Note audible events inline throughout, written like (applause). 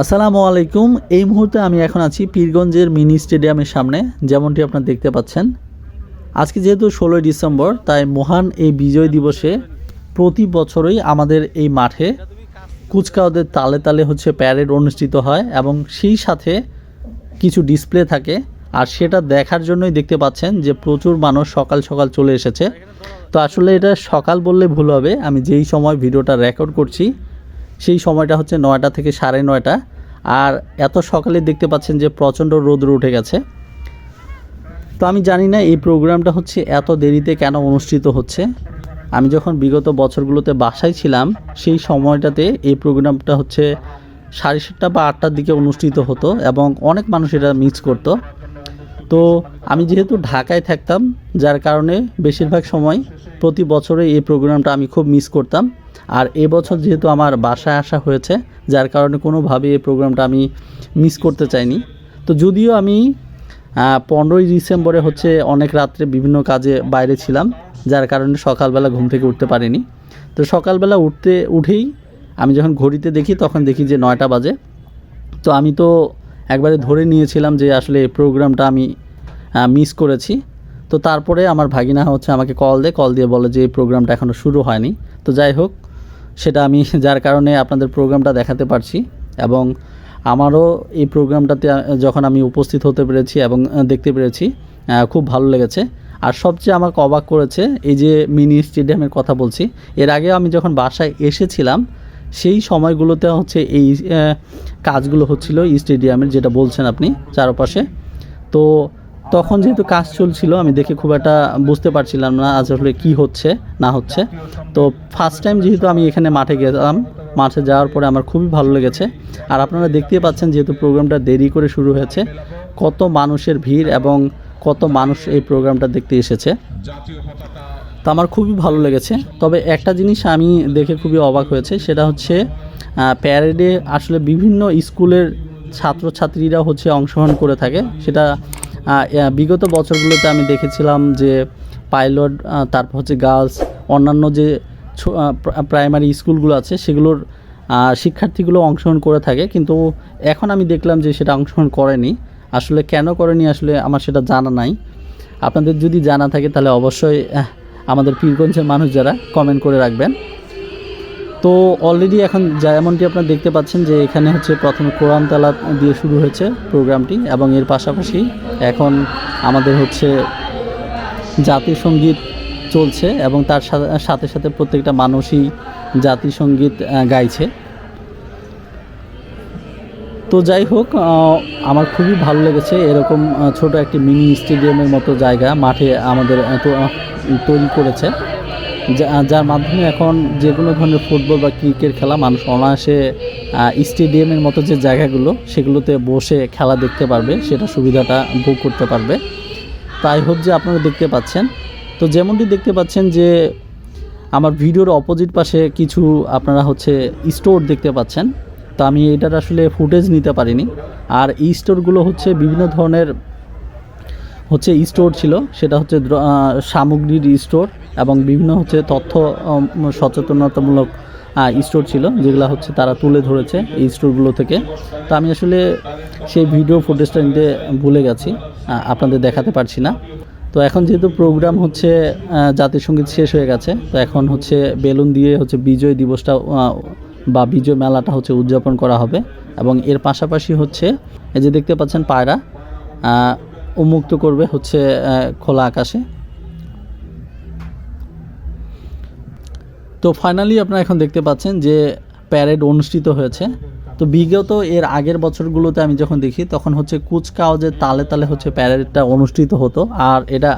আসসালামু আলাইকুম। এই মুহূর্তে আমি এখন আছি পীরগঞ্জের মিনি স্টেডিয়ামের সামনে, যেমনটি আপনারা দেখতে পাচ্ছেন। আজকে যেহেতু ষোলোই ডিসেম্বর, তাই মহান এই বিজয় দিবসে প্রতি বছরই আমাদের এই মাঠে কুচকাওয়াদের তালে তালে হচ্ছে প্যারেড অনুষ্ঠিত হয় এবং সেই সাথে কিছু ডিসপ্লে থাকে। আর সেটা দেখার জন্যই দেখতে পাচ্ছেন যে প্রচুর মানুষ সকাল সকাল চলে এসেছে। তো আসলে এটা সকাল বললে ভুল হবে। আমি যেই সময় ভিডিওটা রেকর্ড করছি সেই সময়টা হচ্ছে নয়টা থেকে সাড়ে নয়টা। আর এত সকালে দেখতে পাচ্ছেন যে প্রচণ্ড রোদ্র উঠে গেছে। তো আমি জানি না এই প্রোগ্রামটা হচ্ছে এত দেরিতে কেন অনুষ্ঠিত হচ্ছে। আমি যখন বিগত বছরগুলোতে বাসায় ছিলাম, সেই সময়টাতে এই প্রোগ্রামটা হচ্ছে সাড়ে সাতটা বা আটটার দিকে অনুষ্ঠিত হতো এবং অনেক মানুষ এটা মিস করতো। তো আমি যেহেতু ঢাকায় থাকতাম, যার কারণে বেশিরভাগ সময় প্রতি বছরে এই প্রোগ্রামটা আমি খুব মিস করতাম। আর এবছর যেহেতু আমার বাসায় আসা হয়েছে, যার কারণে কোনোভাবে এই প্রোগ্রামটা আমি মিস করতে চাইনি। তো যদিও আমি পনেরোই ডিসেম্বরে হচ্ছে অনেক রাত্রে বিভিন্ন কাজে বাইরে ছিলাম, যার কারণে সকালবেলা ঘুম থেকে উঠতে পারিনি। তো সকালবেলা উঠতে, উঠেই আমি যখন ঘড়িতে দেখি, তখন দেখি যে নয়টা বাজে। তো আমি তো একবারে ধরে নিয়েছিলাম যে আসলে এই প্রোগ্রামটা আমি মিস করেছি। তো তারপরে আমার ভাগিনা হচ্ছে আমাকে কল দেয়, কল দিয়ে বলে যে এই প্রোগ্রামটা এখনও শুরু হয়নি। তো যাই হোক সেটা আমি (laughs) যার কারণে আপনাদের প্রোগ্রামটা দেখাতে পারছি এবং আমারও এই প্রোগ্রামটাতে যখন আমি উপস্থিত হতে পেরেছি এবং দেখতে পেরেছি খুব ভালো লেগেছে। আর সবচেয়ে আমাকে অবাক করেছে এই যে মিনি স্টেডিয়ামের কথা বলছি, এর আগে আমি যখন বাসায় এসেছিলাম, সেই সময়গুলোতে হচ্ছে এই কাজগুলো হচ্ছিল স্টেডিয়ামের, যেটা বলছেন আপনি চারপাশে। তো তখন যেহেতু কাজ চলছিল, আমি দেখে খুব একটা বুঝতে পারছিলাম না আসলে কি হচ্ছে, না হচ্ছে। তো ফার্স্ট টাইম যেহেতু আমি এখানে মাঠে গেলাম, মাঠে যাওয়ার পরে আমার খুবই ভালো লেগেছে। আর আপনারা দেখতেই পাচ্ছেন যেহেতু প্রোগ্রামটা দেরি করে শুরু হয়েছে, কত মানুষের ভিড় এবং কত মানুষ এই প্রোগ্রামটা দেখতে এসেছে। তো আমার খুবই ভালো লেগেছে। তবে একটা জিনিস আমি দেখে খুবই অবাক হয়েছে, সেটা হচ্ছে প্যারেডে আসলে বিভিন্ন স্কুলের ছাত্রছাত্রীরা হচ্ছে অংশগ্রহণ করে থাকে। সেটা বিগত বছরগুলোতে আমি দেখেছিলাম যে পাইলট তারপর হচ্ছে গার্লস, অন্যান্য যে প্রাইমারি স্কুলগুলো আছে, সেগুলোর শিক্ষার্থীগুলো অংশগ্রহণ করে থাকে, কিন্তু এখন আমি দেখলাম যে সেটা অংশগ্রহণ করেনি। আসলে কেন করেনি আসলে আমার সেটা জানা নাই। আপনাদের যদি জানা থাকে তাহলে অবশ্যই আমাদের পীরগঞ্জের মানুষ যারা কমেন্ট করে রাখবেন। তো অলরেডি এখন যেমনটি আপনারা দেখতে পাচ্ছেন যে এখানে হচ্ছে প্রথমে কোরআন তালা দিয়ে শুরু হয়েছে প্রোগ্রামটি এবং এর পাশাপাশি এখন আমাদের হচ্ছে জাতীয় সংগীত চলছে এবং তার সাথে সাথে প্রত্যেকটা মানুষই জাতীয় সংগীত গাইছে। তো যাই হোক আমার খুবই ভালো লেগেছে এরকম ছোট একটি মিনি স্টেডিয়ামের মতো জায়গা মাঠে আমাদের তৈরি করেছে। যার মাধ্যমে এখন যে কোনো ধরনের ফুটবল বা ক্রিকেট খেলা মানুষ অনায়াসে স্টেডিয়ামের মতো যে জায়গাগুলো, সেগুলোতে বসে খেলা দেখতে পারবে, সেটা সুবিধাটা ভোগ করতে পারবে। তাই হোক যে আপনারা দেখতে পাচ্ছেন। তো যেমনটি দেখতে পাচ্ছেন যে, আমার ভিডিওর অপোজিট পাশে কিছু আপনারা হচ্ছে স্টোর দেখতে পাচ্ছেন। তো আমি এটার আসলে ফুটেজ নিতে পারিনি। আর এই স্টোরগুলো হচ্ছে বিভিন্ন ধরনের হচ্ছে স্টোর ছিল। সেটা হচ্ছে সামগ্রীর স্টোর। এবং বিভিন্ন হচ্ছে তথ্য সচেতনতামূলক স্টোর ছিল, যেগুলো হচ্ছে তারা তুলে ধরেছে এই স্টোরগুলো থেকে। তো আমি আসলে সেই ভিডিও ফুটেজটা নিতে ভুলে গেছি আপনাদের দেখাতে পারছি না। তো এখন যেহেতু প্রোগ্রাম হচ্ছে জাতীয় সংগীত শেষ হয়ে গেছে, তো এখন হচ্ছে বেলুন দিয়ে হচ্ছে বিজয় দিবসটা বা বিজয় মেলাটা হচ্ছে উদযাপন করা হবে। এবং এর পাশাপাশি হচ্ছে, এই যে দেখতে পাচ্ছেন পায়রা উন্মুক্ত করবে হচ্ছে খোলা আকাশে। তো ফাইনালি আপনারা এখন দেখতে পাচ্ছেন যে প্যারেড অনুষ্ঠিত হয়েছে। তো বিগত এর আগের বছরগুলোতে আমি যখন দেখি, তখন হচ্ছে কুচকাওয়াজের তালে তালে হচ্ছে প্যারেডটা অনুষ্ঠিত হতো। আর এটা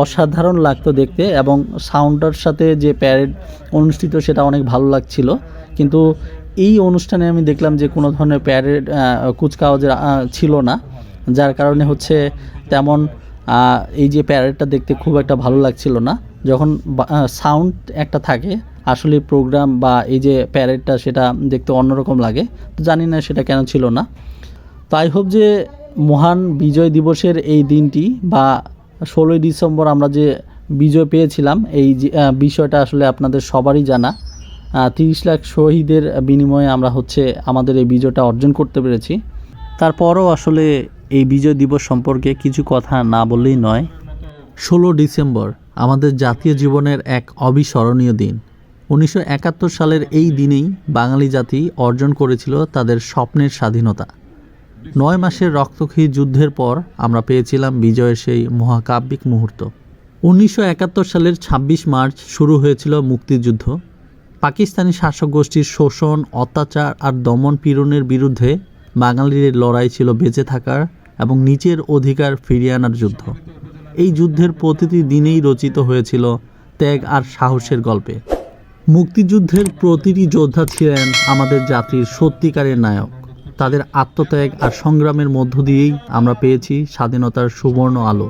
অসাধারণ লাগতো দেখতে এবং সাউন্ডের সাথে যে প্যারেড অনুষ্ঠিত, সেটা অনেক ভালো লাগছিল। কিন্তু এই অনুষ্ঠানে আমি দেখলাম যে কোনো ধরনের প্যারেড কুচকাওয়াজের ছিল না। যার কারণে হচ্ছে তেমন এই যে প্যারেডটা দেখতে খুব একটা ভালো লাগছিল না। যখন সাউন্ড একটা থাকে আসলে প্রোগ্রাম বা এই যে প্যারেডটা সেটা দেখতে অন্যরকম লাগে। তো জানি না সেটা কেন ছিল না। তাই হোক যে মহান বিজয় দিবসের এই দিনটি বা ষোলোই ডিসেম্বর আমরা যে বিজয় পেয়েছিলাম, এই বিষয়টা আসলে আপনাদের সবারই জানা। তিরিশ লাখ শহীদের বিনিময়ে আমরা হচ্ছে আমাদের এই বিজয়টা অর্জন করতে পেরেছি। তারপরও আসলে এই বিজয় দিবস সম্পর্কে কিছু কথা না বললেই নয়। ষোলো ডিসেম্বর আমাদের জাতীয় জীবনের এক অবিস্মরণীয় দিন। উনিশশো একাত্তর সালের এই দিনেই বাঙালি জাতি অর্জন করেছিল তাদের স্বপ্নের স্বাধীনতা। নয় মাসের রক্তক্ষয়ী যুদ্ধের পর আমরা পেয়েছিলাম বিজয়ের সেই মহাকাব্যিক মুহূর্ত। উনিশশো একাত্তর সালের ২৬ মার্চ শুরু হয়েছিল মুক্তিযুদ্ধ। পাকিস্তানি শাসক গোষ্ঠীর শোষণ, অত্যাচার আর দমন পীড়নের বিরুদ্ধে বাঙালির লড়াই ছিল বেঁচে থাকার এবং নিচের অধিকার ফিরিয়ে আনার যুদ্ধ। এই যুদ্ধের প্রতিটি দিনেই রচিত হয়েছিল ত্যাগ আর সাহসের গল্পে। মুক্তিযুদ্ধের প্রতিটি যোদ্ধা ছিলেন আমাদের জাতির সত্যিকারের নায়ক। তাদের আত্মত্যাগ আর সংগ্রামের মধ্য দিয়েই আমরা পেয়েছি স্বাধীনতার সুবর্ণ আলো।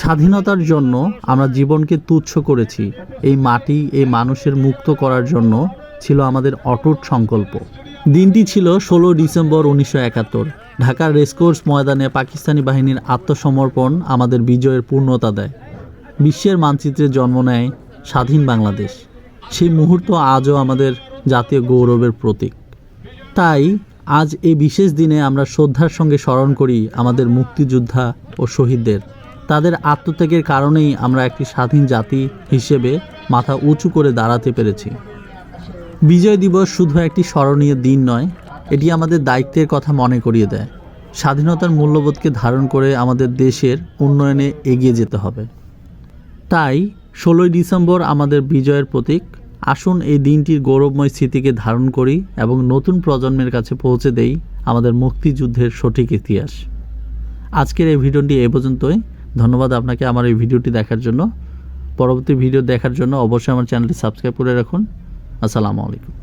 স্বাধীনতার জন্য আমরা জীবনকে তুচ্ছ করেছি। এই মাটি, এই মানুষের মুক্ত করার জন্য ছিল আমাদের অটুট সংকল্প। দিনটি ছিল ষোলো ডিসেম্বর উনিশশো একাত্তর। ঢাকার রেসকোর্স ময়দানে পাকিস্তানি বাহিনীর আত্মসমর্পণ আমাদের বিজয়ের পূর্ণতা দেয়। বিশ্বের মানচিত্রে জন্ম নেয় স্বাধীন বাংলাদেশ। সেই মুহূর্ত আজও আমাদের জাতীয় গৌরবের প্রতীক। তাই আজ এই বিশেষ দিনে আমরা শ্রদ্ধার সঙ্গে স্মরণ করি আমাদের মুক্তিযোদ্ধা ও শহীদদের। তাদের আত্মত্যাগের কারণেই আমরা একটি স্বাধীন জাতি হিসেবে মাথা উঁচু করে দাঁড়াতে পেরেছি। বিজয় দিবস শুধু একটি স্মরণীয় দিন নয়, এটি আমাদের দায়িত্বের কথা মনে করিয়ে দেয়। স্বাধীনতার মূল্যবোধকে ধারণ করে আমাদের দেশের উন্নয়নে এগিয়ে যেতে হবে। তাই ষোলোই ডিসেম্বর আমাদের বিজয়ের প্রতীক। আসুন এই দিনটির গৌরবময় স্মৃতিকে ধারণ করি এবং নতুন প্রজন্মের কাছে পৌঁছে দেই আমাদের মুক্তিযুদ্ধের সঠিক ইতিহাস। আজকের এই ভিডিওটি এ পর্যন্তই। ধন্যবাদ আপনাকে আমার এই ভিডিওটি দেখার জন্য। পরবর্তী ভিডিও দেখার জন্য অবশ্যই আমার চ্যানেলটি সাবস্ক্রাইব করে রাখুন। আসসালামু আলাইকুম।